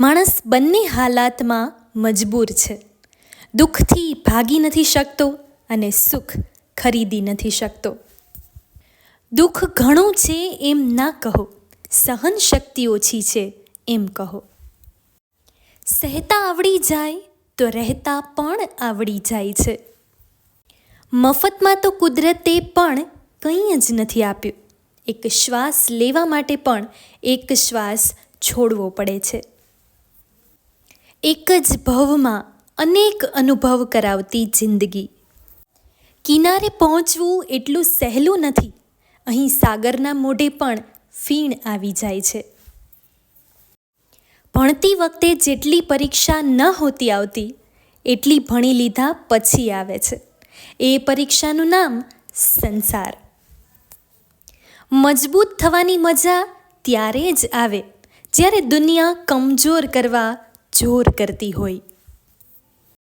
માણસ બંને હાલાતમાં મજબૂર છે. દુઃખથી ભાગી નથી શકતો અને સુખ ખરીદી નથી શકતો. દુઃખ ઘણું છે એમ ના કહો. સહન શક્તિ ઓછી છે એમ કહો. સહેતા આવડી જાય તો રહેતા પણ આવડી જાય છે. મફતમાં તો કુદરતે પણ કંઈ જ નથી આપ્યું. એક શ્વાસ લેવા માટે પણ એક શ્વાસ છોડવો પડે છે. એક જ ભવમાં અનેક અનુભવ કરાવતી જિંદગી. કિનારે પહોંચવું એટલું સહેલું નથી. અહીં સાગરના મોઢે પણ ફીણ આવી જાય છે. ભણતી વખતે જેટલી પરીક્ષા ન હોતી આવતી, એટલી ભણી લીધા પછી આવે છે. એ પરીક્ષાનું નામ સંસાર. મજબૂત થવાની મજા ત્યારે જ આવે, જ્યારે દુનિયા કમજોર કરવા જોર કરતી હોય.